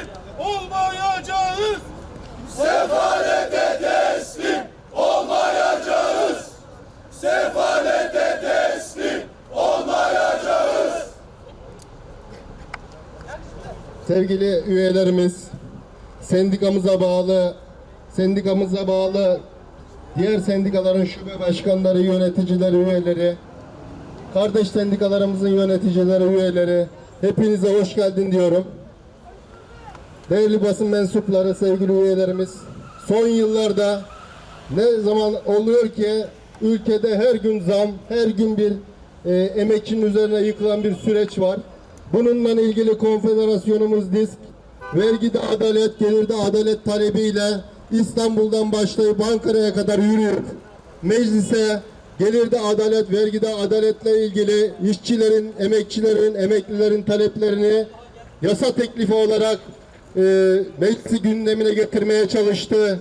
teslim olmayacağız. Sefalete teslim olmayacağız. Sefalete teslim olmayacağız. Sevgili üyelerimiz, sendikamıza bağlı, sendikamıza bağlı diğer sendikaların şube başkanları, yöneticileri, üyeleri, kardeş sendikalarımızın yöneticileri, üyeleri, hepinize hoş geldin diyorum. Değerli basın mensupları, sevgili üyelerimiz, son yıllarda ne zaman oluyor ki ülkede her gün zam, her gün bir e, emekçinin üzerine yıkılan bir süreç var. Bununla ilgili konfederasyonumuz DİSK, vergide adalet, gelirde adalet talebiyle İstanbul'dan başlayıp Ankara'ya kadar yürüyüp meclise gelirde adalet, vergide adaletle ilgili işçilerin, emekçilerin, emeklilerin taleplerini yasa teklifi olarak e, meclisi gündemine getirmeye çalıştı.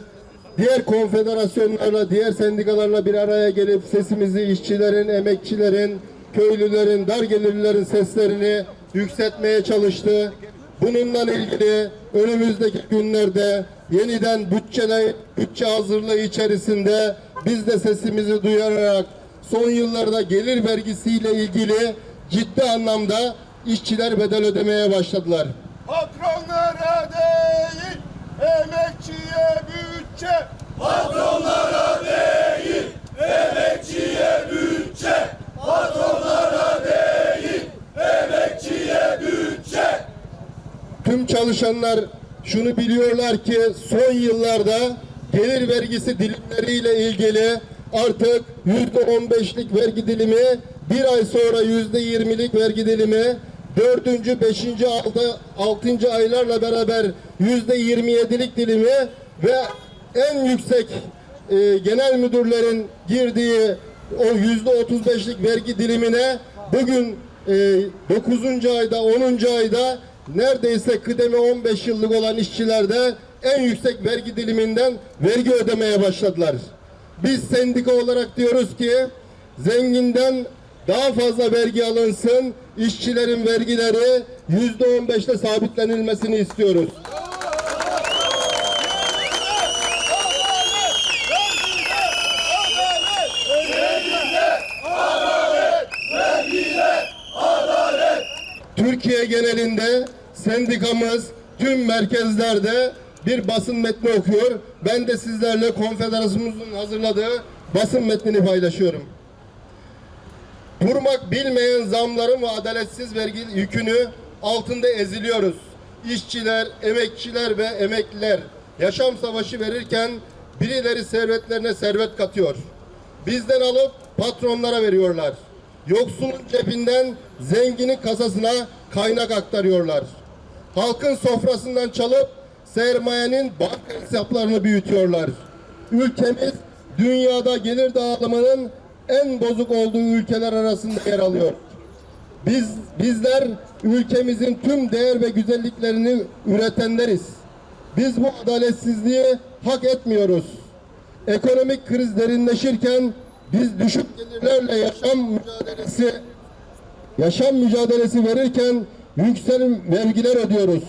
Diğer konfederasyonlarla, diğer sendikalarla bir araya gelip sesimizi işçilerin, emekçilerin, köylülerin, dar gelirlilerin seslerini yükseltmeye çalıştı. Bununla ilgili önümüzdeki günlerde yeniden bütçeler, bütçe hazırlığı içerisinde biz de sesimizi duyurarak son yıllarda gelir vergisiyle ilgili ciddi anlamda işçiler bedel ödemeye başladılar. Patronlara değil, emekçiye bütçe. Patronlara değil, emekçiye bütçe. Patronlara değil, emekçiye bütçe. Tüm çalışanlar şunu biliyorlar ki son yıllarda gelir vergisi dilimleriyle ilgili artık yüzde on beşlik vergi dilimi bir ay sonra yüzde yirmilik vergi dilimi dördüncü, beşinci, altı, altıncı aylarla beraber yüzde yirmi yedilik dilimi ve en yüksek e, genel müdürlerin girdiği o yüzde otuz beşlik vergi dilimine bugün e, 9. ayda 10. ayda neredeyse kıdemi 15 yıllık olan işçiler de en yüksek vergi diliminden vergi ödemeye başladılar. Biz sendika olarak diyoruz ki zenginden daha fazla vergi alınsın, işçilerin vergileri yüzde on beşte sabitlenilmesini istiyoruz. Türkiye genelinde sendikamız tüm merkezlerde bir basın metni okuyor. Ben de sizlerle konfederasyonumuzun hazırladığı basın metnini paylaşıyorum. Durmak bilmeyen zamların ve adaletsiz vergi yükünü altında eziliyoruz. İşçiler, emekçiler ve emekliler yaşam savaşı verirken birileri servetlerine servet katıyor. Bizden alıp patronlara veriyorlar. Yoksulun cebinden zenginin kasasına kaynak aktarıyorlar. Halkın sofrasından çalıp sermayenin banka hesaplarını büyütüyorlar. Ülkemiz dünyada gelir dağılımının en bozuk olduğu ülkeler arasında yer alıyor. Biz bizler ülkemizin tüm değer ve güzelliklerini üretenleriz. Biz bu adaletsizliği hak etmiyoruz. Ekonomik kriz derinleşirken biz düşük gelirlerle yaşam mücadelesi yaşam mücadelesi verirken yüksek vergiler ödüyoruz.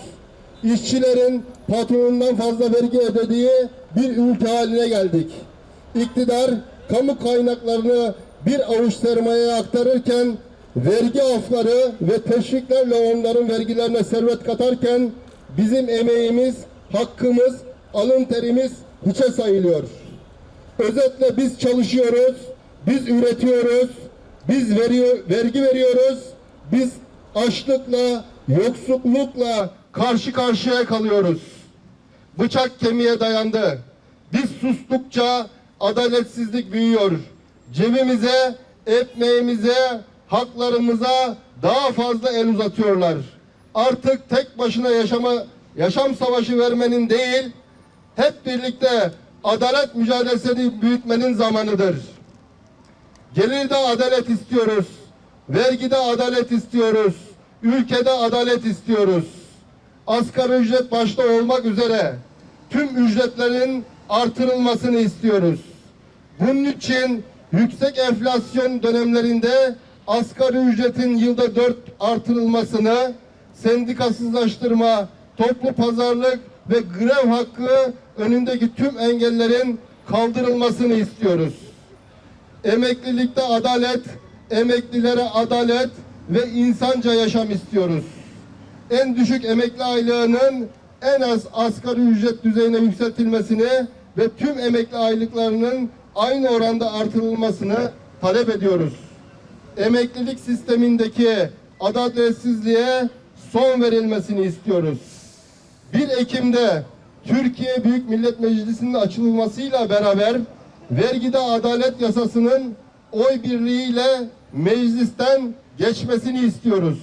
İşçilerin patronundan fazla vergi ödediği bir ülke haline geldik. İktidar kamu kaynaklarını bir avuç sermayeye aktarırken vergi afları ve teşviklerle onların vergilerine servet katarken bizim emeğimiz, hakkımız, alın terimiz hiçe sayılıyor. Özetle biz çalışıyoruz, biz üretiyoruz, biz veriyor, vergi veriyoruz, biz açlıkla, yoksullukla karşı karşıya kalıyoruz. Bıçak kemiğe dayandı. Biz sustukça adaletsizlik büyüyor. Cebimize, ekmeğimize, haklarımıza daha fazla el uzatıyorlar. Artık tek başına yaşama, yaşam savaşı vermenin değil, hep birlikte adalet mücadelesini büyütmenin zamanıdır. Gelirde adalet istiyoruz. Vergide adalet istiyoruz. Ülkede adalet istiyoruz. Asgari ücret başta olmak üzere tüm ücretlerin artırılmasını istiyoruz. Bunun için yüksek enflasyon dönemlerinde asgari ücretin yılda dört artırılmasını, sendikasızlaştırma toplu pazarlık ve grev hakkı önündeki tüm engellerin kaldırılmasını istiyoruz. Emeklilikte adalet, emeklilere adalet ve insanca yaşam istiyoruz. En düşük emekli aylığının en az asgari ücret düzeyine yükseltilmesini ve tüm emekli aylıklarının aynı oranda artırılmasını talep ediyoruz. Emeklilik sistemindeki adaletsizliğe son verilmesini istiyoruz. 1 Ekim'de Türkiye Büyük Millet Meclisi'nin açılmasıyla beraber vergide adalet yasasının oy birliğiyle meclisten geçmesini istiyoruz.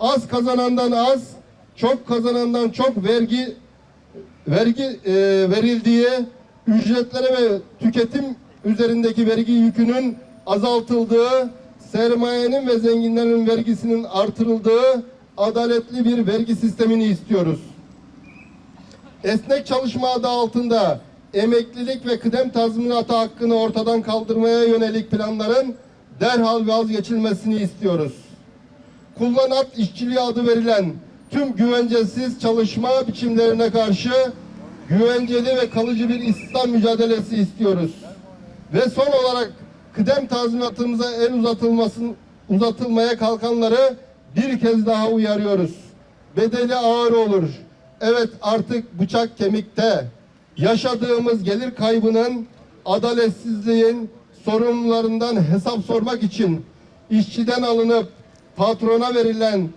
Az kazanandan az, çok kazanandan çok vergi vergi e, verildiği, ücretlere ve tüketim üzerindeki vergi yükünün azaltıldığı, sermayenin ve zenginlerin vergisinin artırıldığı adaletli bir vergi sistemini istiyoruz. Esnek çalışma adı altında emeklilik ve kıdem tazminatı hakkını ortadan kaldırmaya yönelik planların derhal vazgeçilmesini istiyoruz. Kullanat işçiliği adı verilen tüm güvencesiz çalışma biçimlerine karşı güvenceli ve kalıcı bir istihdam mücadelesi istiyoruz. Ve son olarak kıdem tazminatımıza el uzatılmasın, uzatılmaya kalkanları bir kez daha uyarıyoruz. Bedeli ağır olur. Evet artık bıçak kemikte. Yaşadığımız gelir kaybının, adaletsizliğin sorunlarından hesap sormak için işçiden alınıp patrona verilen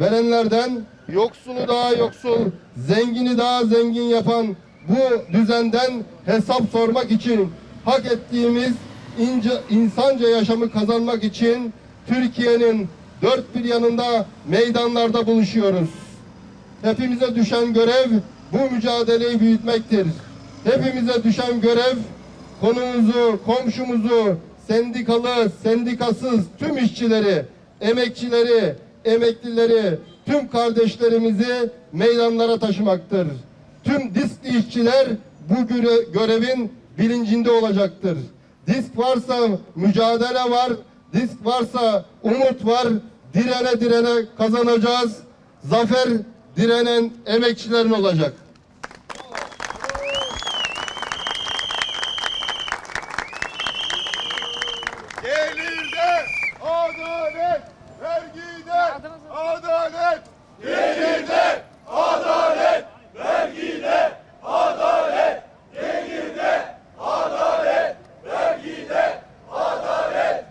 verenlerden yoksulu daha yoksul, zengini daha zengin yapan bu düzenden hesap sormak için hak ettiğimiz ince, insanca yaşamı kazanmak için Türkiye'nin dört bir yanında meydanlarda buluşuyoruz. Hepimize düşen görev bu mücadeleyi büyütmektir. Hepimize düşen görev konumuzu, komşumuzu, sendikalı, sendikasız tüm işçileri, emekçileri, emeklileri, tüm kardeşlerimizi meydanlara taşımaktır. Tüm diskli işçiler bu göre- görevin bilincinde olacaktır. Disk varsa mücadele var, disk varsa umut var, direne direne kazanacağız. Zafer direnen emekçilerin olacak. Gelirde adalet, vergide adalet. Gelirde adalet, vergide adalet, gelirde adalet, vergide adalet.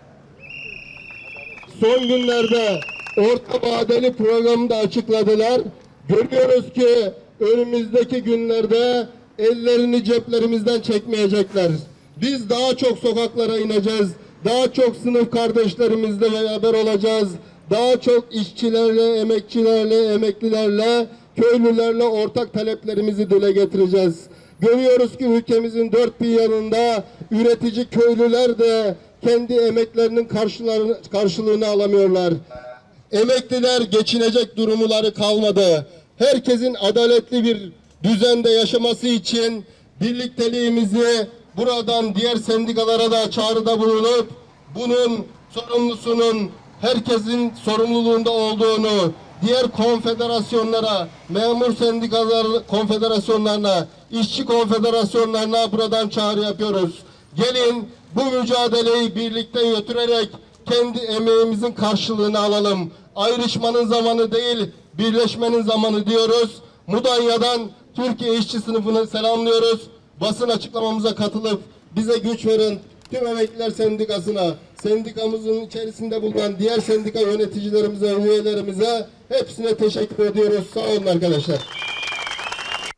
Son günlerde orta vadeli programda açıkladılar. Görüyoruz ki önümüzdeki günlerde ellerini ceplerimizden çekmeyecekler. Biz daha çok sokaklara ineceğiz. Daha çok sınıf kardeşlerimizle beraber olacağız. Daha çok işçilerle, emekçilerle, emeklilerle, köylülerle ortak taleplerimizi dile getireceğiz. Görüyoruz ki ülkemizin dört bir yanında üretici köylüler de kendi emeklerinin karşılarını, karşılığını alamıyorlar. Emekliler geçinecek durumları kalmadı. Herkesin adaletli bir düzende yaşaması için birlikteliğimizi buradan diğer sendikalara da çağrıda bulunup bunun sorumlusunun herkesin sorumluluğunda olduğunu diğer konfederasyonlara, memur sendikalar konfederasyonlarına, işçi konfederasyonlarına buradan çağrı yapıyoruz. Gelin bu mücadeleyi birlikte götürerek kendi emeğimizin karşılığını alalım. Ayrışmanın zamanı değil, birleşmenin zamanı diyoruz. Mudanya'dan Türkiye işçi sınıfını selamlıyoruz. Basın açıklamamıza katılıp bize güç verin. Tüm Emekliler Sendikası'na, sendikamızın içerisinde bulunan diğer sendika yöneticilerimize, üyelerimize hepsine teşekkür ediyoruz. Sağ olun arkadaşlar.